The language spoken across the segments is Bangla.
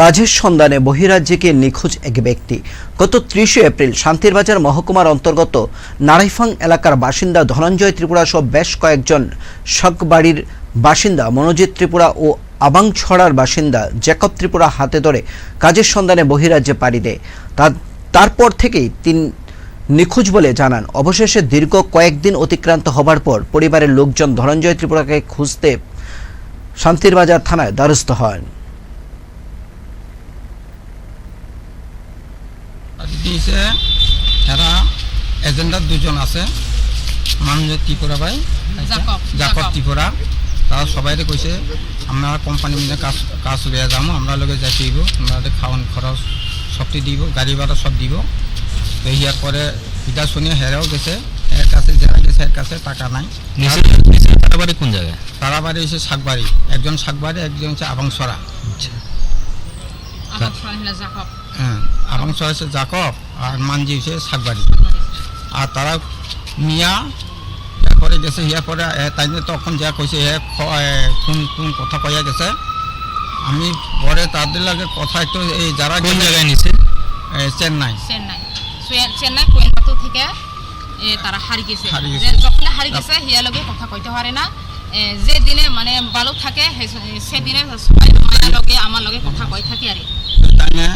কাজের সন্ধানে বহিরাজ্যে নিখোঁজ এক ব্যক্তি। গত ত্রিশে এপ্রিল শান্তিরবাজার মহকুমার অন্তর্গত নারাইফাং এলাকার বাসিন্দা ধনঞ্জয় ত্রিপুরা সহ বেশ কয়েকজন শকবাড়ির বাসিন্দা মনোজিৎ ত্রিপুরা ও আবাংছড়ার বাসিন্দা জ্যাকব ত্রিপুরা হাতে ধরে কাজের সন্ধানে বহিরাজ্যে পাড়ি দেয়। তারপর থেকেই তিন নিখোঁজ বলে জানান। অবশেষে দীর্ঘ কয়েকদিন অতিক্রান্ত হবার পর পরিবারের লোকজন ধনঞ্জয় ত্রিপুরাকে খুঁজতে শান্তিরবাজার থানায় দ্বারস্থ হন। দিয়েছে এরা এজেন্ডার দুজন আছে। মানুষ ত্রিপুরা ভাই। জাকব। ত্রিপুরা তারা সবাই কইছে আমরা কোম্পানি মিলে কাজ কাজ লিয়ে যাব আমরা লগে যাই দিব আমরা খাওয়ান খরচ সবটি দিব গাড়ি ভাড়া সব দিব। তো ইয়ার পরে এটা শুনে হেরাও গেছে। এর কাছে যারা গেছে এর কাছে টাকা নাই। নিচে নিচে তার বাড়ি কোন জায়গায় তারা বাড়ি হচ্ছে শাকবাড়ি একজন শাকবাড়ি একজন হচ্ছে আবাংসরা হ্যাঁ আবাংসরা হচ্ছে জাকব আর মানজি হচ্ছে শাকবাড়ি আর তারা মিয়া এরপরে গেছে ইয়ার পরে তাই তখন যা কইছে হে কোন কোন কথা কইয়া গেছে। আমি পরে তাদের লাগে কথা একটু এই যারা কোন জায়গায় এ, চেন্নাই। চেন্নাই। চেন্নাই কোয়েম্বাটুর থেকে এ, তারা হারি গেছে। যখন হারি গেছে হিয়া লগে কথা কইতে পারে না। এ, যে দিনে মানে ভালো থাকে সেদিনে সবাই মায়ের লগে আমার লগে কথা কই থাকি আর। তাই নিয়ে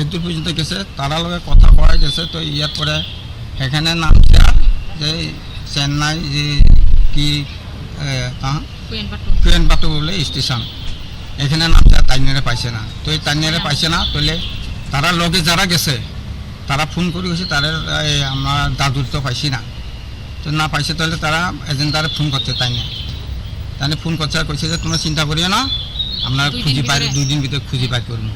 এদূর পর্যন্ত গেছে তারা লগে কথা কয়া গেছে তো ইয়ার পরে সেখানে নামছে আর যে চেন্নাই যে কি ট্রেন বাটু বলে স্টেশন এখানে নামছে তাইনারে পাইছে না। তো এই তাইনারে পাইছে না তাহলে তারা লগে যারা গেছে তারা ফোন করে গেছে তারা এই, আমার দাদুর তো পাইছি না। তো না পাইছে তাহলে তারা এজেন্টারে ফোন করছে তাই না তাই ফোন করছে আর কইছে যে তোমরা চিন্তা করিও না আমরা খুঁজি পাই। দুই দিন ভিতরে খুঁজি পাই করব